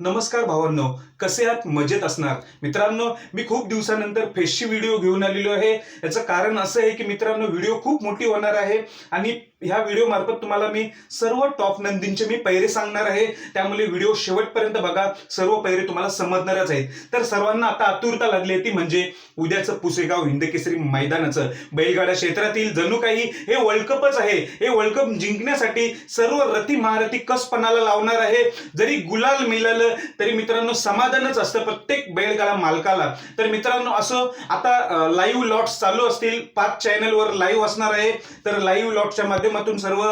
नमस्कार भावांनो कसे आहात? मजेत असणार. मित्रांनो मी खूप दिवसानंतर फेसची व्हिडिओ घेऊन आलेलो आहे. याचं कारण असं आहे की मित्रांनो व्हिडिओ खूप मोठी होणार आहे आणि ह्या व्हिडिओ मार्फत तुम्हाला मी सर्व टॉप नंदींचे मी पैरे सांगणार आहे. त्यामुळे व्हिडिओ शेवटपर्यंत बघा. सर्व पैरे तुम्हाला समजणारच आहेत. तर सर्वांना आता आतुरता लागली आहे ती म्हणजे उद्याचं पुसेगाव हिंदकेसरी मैदानाचं. बैलगाडा क्षेत्रातील जणू काही हे वर्ल्ड कपच आहे. हे वर्ल्ड कप जिंकण्यासाठी सर्व रती महारथी कसपणाला लावणार आहे. जरी गुलाल मिळालं तरी मित्रांनो समाधानच असतं प्रत्येक बैलगाडा मालकाला. तर मित्रांनो असं आता लाईव्ह लॉट्स चालू असतील. पाच चॅनलवर लाईव्ह असणार आहे. तर लाईव्ह लॉटच्या माध्यमातून सर्व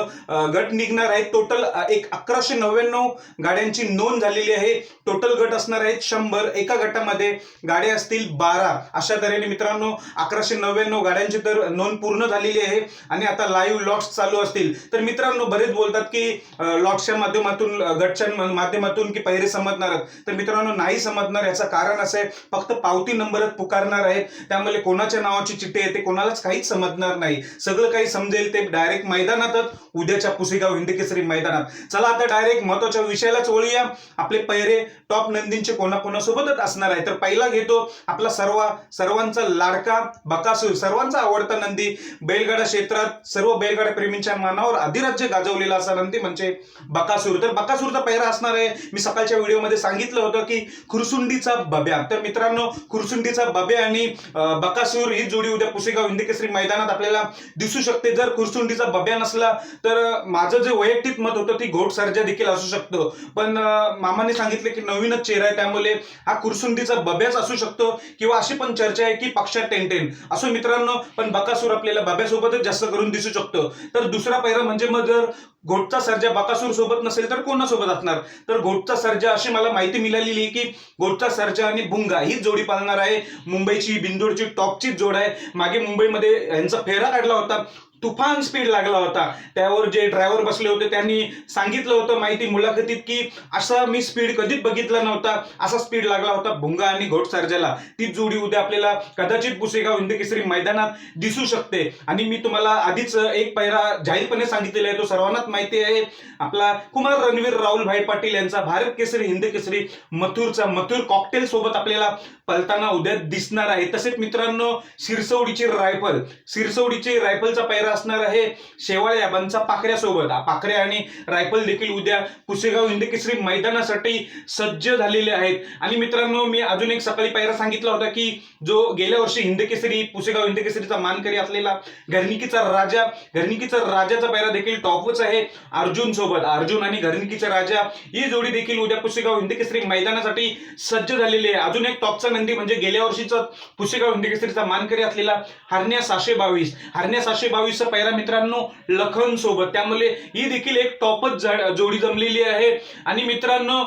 गट निघणार आहेत. टोटल एक अकराशे नव्याण्णव गाड्यांची नोंद झालेली आहे. टोटल गट असणार आहेत शंभर. एका गटामध्ये गाड्या असतील बारा. अशा तऱ्हेने मित्रांनो अकराशे नव्याण्णव गाड्यांची तर नोंद पूर्ण झालेली आहे आणि आता लाईव्ह लॉट्स चालू असतील. तर मित्रांनो बरेच बोलतात की लॉट्सच्या माध्यमातून गटच्या माध्यमातून की पहिरे समजणार आहेत. तर मित्रांनो नाही समजणार याचं कारण असं आहे फक्त पावती नंबरच पुकारणार आहेत. त्यामुळे कोणाच्या नावाची चिठ्ठी येते कोणालाच काहीच समजणार नाही. सगळं काही समजेल ते डायरेक्ट मैदानातच उद्याच्या पुसेगाव हिंदकेसरी मैदानात. चला आता डायरेक्ट महत्त्वाच्या विषयालाच वळूया. आपले पैरे टॉप नंदींचे कोणाकोणासोबतच असणार आहे. तर पहिला घेतो आपला सर्व सर्वांचा लाडका बकासूर सर्वांचा आवडता नंदी. बैलगाडा क्षेत्रात सर्व बैलगाडा प्रेमींच्या मानावर अधिराज्य गाजवलेला असा नंदी म्हणजे बकासूर. तर बकासूरचा पैरा असणार आहे. मी सकाळच्या व्हिडिओमध्ये सांगितलं होतं की खुरसुंडीचा बब्या. तर मित्रांनो खुरसुंडीचा बब्या आणि बकासूर ही जोडी उद्या पुसेगाव हिंदकेसरी मैदानात आपल्याला दिसू शकते. जर खुरसुंडीचा बब्या नसला तर माझं जे वैयक्तिक मत होतं ती घोट सर्जा देखील असू शकतो. पण मामाने सांगितले की नवीनच चेहरा आहे त्यामुळे हा कुरसुंदीचा बब्याच असू शकतो किंवा अशी पण चर्चा आहे की पक्षात टेन टेन असो मित्रांनो पण बकासूर आपल्याला बब्यासोबतच जास्त करून दिसू शकतो. तर दुसरा पैरा म्हणजे मग जर घोटचा सर्जा बकासूर सोबत नसेल तर कोणासोबत असणार? तर घोटचा सर्जा अशी मला माहिती मिळालेली आहे की घोटचा सर्जा आणि भुंगा ही जोडी पाळणार आहे. मुंबईची बिंदूरची टॉपचीच जोड आहे. मागे मुंबईमध्ये यांचा फेरा काढला होता. तुफान स्पीड लागला होता. त्यावर जे ड्रायव्हर बसले होते त्यांनी सांगितलं होतं माहिती मुलाखतीत की असा मी स्पीड कधीच बघितला नव्हता. असा स्पीड लागला होता भुंगा आणि घोट सर्जाला ती जोडी उद्या आपल्याला कदाचित पुसेगाव हिंदकेसरी मैदानात दिसू शकते. आणि मी तुम्हाला आधीच एक पैरा जाहीरपणे सांगितलेला आहे तो सर्वांनाच माहिती आहे. आपला कुमार रणवीर राहुल भाई पाटील यांचा भारत केसरी हिंद केसरी मथुरचा मथुर कॉकटेल सोबत आपल्याला पलताना उद्या दिसणार आहे. तसेच मित्रांनो सिरसवडीची रायफल सिरसवडीची रायफलचा पैरा असणार आहे शेवाळे याबांचा पाखऱ्यासोबत. पाखऱ्या आणि रायफल देखील उद्या कुसेगाव हिंदकेसरी मैदानासाठी सज्ज झालेले आहेत. आणि मित्रांनो मी अजून एक सकाळी पैरा सांगितला होता की जो गेल्या वर्षी हिंदकेसरी पुसेगाव हिंदकेसरीचा मानकरी असलेला घरणिकीचा राजा घरणिकीचा राजाचा पायरा देखील टॉपच आहे अर्जुन सोबत. अर्जुन आणि घरणिकीचा राजा ही जोडी देखील उद्या पुसेगाव हिंदकेसरी मैदानासाठी सज्ज झालेली आहे. अजून एक टॉपचा नंदी म्हणजे गेल्या वर्षीचा पुसेगाव हिंदकेसरीचा मानकरी असलेला हरण्या सहाशे बावीस. हरण्या सहाशे बावीसचा पहिला मित्रांनो लखन सोबत. त्यामुळे ही देखील एक टॉपच जोडी जमलेली आहे. आणि मित्रांनो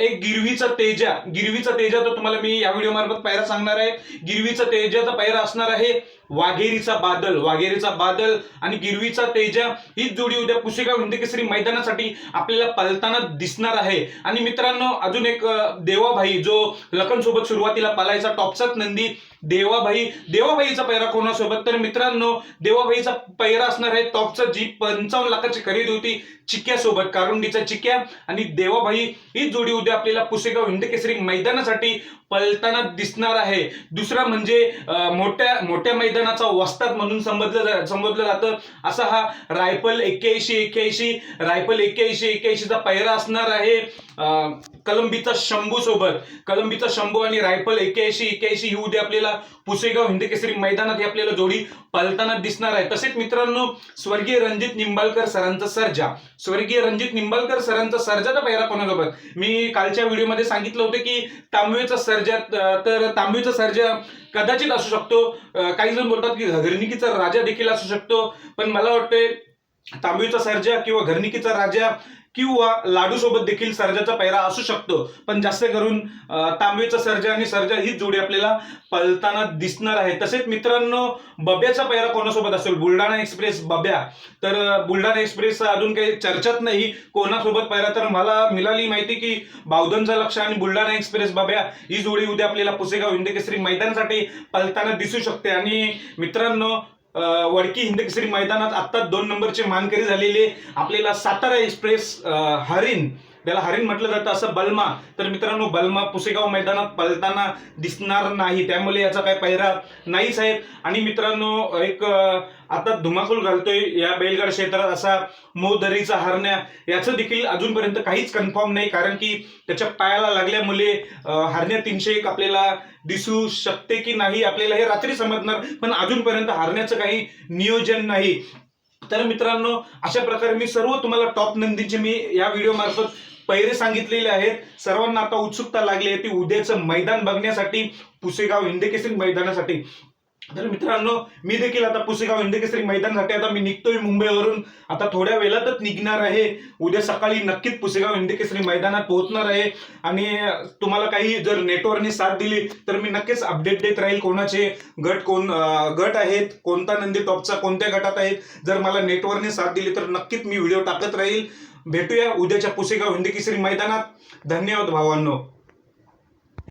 एक गिरवीचा तेजा. गिरवीचा तेजा तर तुम्हाला मी या व्हिडिओ मार्फत पायरा सांगणार आहे. गिरवीचा तेजाचा पैरा असणार आहे वाघेरीचा बादल वाघेरीचा बादल आणि गिरवीचा तेजा. हीच जोडी उद्या पुसेगाव हिंदकेसरी मैदानासाठी आपल्याला पलताना दिसणार आहे. आणि मित्रांनो अजून एक देवाभाई जो लखन सोबत सुरुवातीला पलायचा टॉपचाच नंदी देवाभाई देवाभाईचा पैरा कोणासोबत? तर मित्रांनो देवाभाईचा पैरा असणार आहे टॉपचा जी पंचावन्न लाखाची खरेदी होती चिक्यासोबत कारुंडीचा चिक्या आणि देवाभाई ही जोडी उद्या आपल्याला पुसेगाव हिंदकेसरी मैदानासाठी पलताना दिसणार आहे. दुसरा म्हणजे मोठ्या मोठ्या मैदानाचा वस्ताद म्हणून संबोधलं जा- संबोधलं जातं. असा हा रायफल एक्क्याऐंशी एक्क्याऐंशी रायफल एक्क्याऐंशी एक्क्याऐंशीचा पैरा असणार आहे. कलंबीचा शंभू सोबत. कलंबीचा शंभू आणि रायफल एक्याऐंशी एक्क्याऐंशी ही उद्या आपल्याला. पुसेगाव हिंदकेसरी मैदानात ही आपल्याला जोडी पलताना दिसणार आहे. तसेच मित्रांनो स्वर्गीय रणजित निंबाळकर सरांचा सर्जा. स्वर्गीय रणजित निंबाळकर सरांचा सर्जाचा पहिला कोणासोबत? मी कालच्या व्हिडिओमध्ये सांगितलं होतं की तांबवेचा सर्जा तर तांबवेचा सर्जा कदाचित असू शकतो. काही जण बोलतात की घरनिकीचा राजा देखील असू शकतो. पण मला वाटतंय तांबीचा सर्जा किंवा घरनिकीचा राजा किंवा लाडू सोबत देखील सर्जाचा पैरा असू शकतो. पण जास्त करून तांबीचा तांबेचा सर्जा आणि सर्जा ही जोडी आपल्याला पलताना दिसणार आहे. तसेच मित्रांनो बब्याचा पैरा कोणासोबत असेल? बुलढाणा एक्सप्रेस बब्या. तर बुलढाणा एक्सप्रेस अजून काही चर्चात नाही. कोणासोबत पैरा? तर मला मिळाली माहिती की बावधनचा लक्ष आणि बुलढाणा एक्सप्रेस बब्या ही जोडी उद्या आपल्याला पुसेगाव हिंदकेसरी मैदानासाठी पलताना दिसू शकते. आणि मित्रांनो वडकी हिंदकेसरी मैदानात आत्ता दोन नंबरचे मानकरी झालेले आपल्याला सातारा एक्सप्रेस हरिन हरिण त्याला हरिण म्हटलं जातं असं बलमा. तर मित्रांनो बलमा पुसेगाव मैदानात पळताना दिसणार नाही. त्यामुळे याचा काय पैरा नाहीच आहे आणि मित्रांनो एक आता धुमाकूल घालतोय या बैलगाड क्षेत्रात असा मोदरीचा हरण्या. याचं देखील अजूनपर्यंत काहीच कन्फर्म नाही कारण की त्याच्या पायाला लागल्यामुळे हरण्या तीनशे एक आपल्याला दिसू शकते की नाही आपल्याला हे रात्री समजणार. पण अजूनपर्यंत हरण्याचं काही नियोजन नाही. तर मित्रांनो अशा प्रकारे मी सर्व तुम्हाला टॉप नंदीचे मी या व्हिडिओ मार्फत पैरे सांगितलेले आहेत. सर्वांना आता उत्सुकता लागली आहे ती उद्याचं मैदान बघण्यासाठी पुसेगाव हिंदकेसरी मैदानासाठी. तर मित्रांनो मी देखील आता पुसेगाव हिंदकेसरी मैदानासाठी आता मी निघतोय मुंबईवरून. आता थोड्या वेळातच निघणार आहे. उद्या सकाळी नक्कीच पुसेगाव हिंदकेसरी मैदानात पोहोचणार आहे. आणि तुम्हाला काही जर नेटवर्कने साथ दिली तर मी नक्कीच अपडेट देत राहील कोणाचे गट कोण गट आहेत कोणता नंदी टॉपचा कोणत्या गटात आहेत. जर मला नेटवर्कने साथ दिली तर नक्कीच मी व्हिडिओ टाकत राहील. भेटूया उद्याच्या पुसेगाव हिंदकेसरी मैदानात. धन्यवाद भावांनो.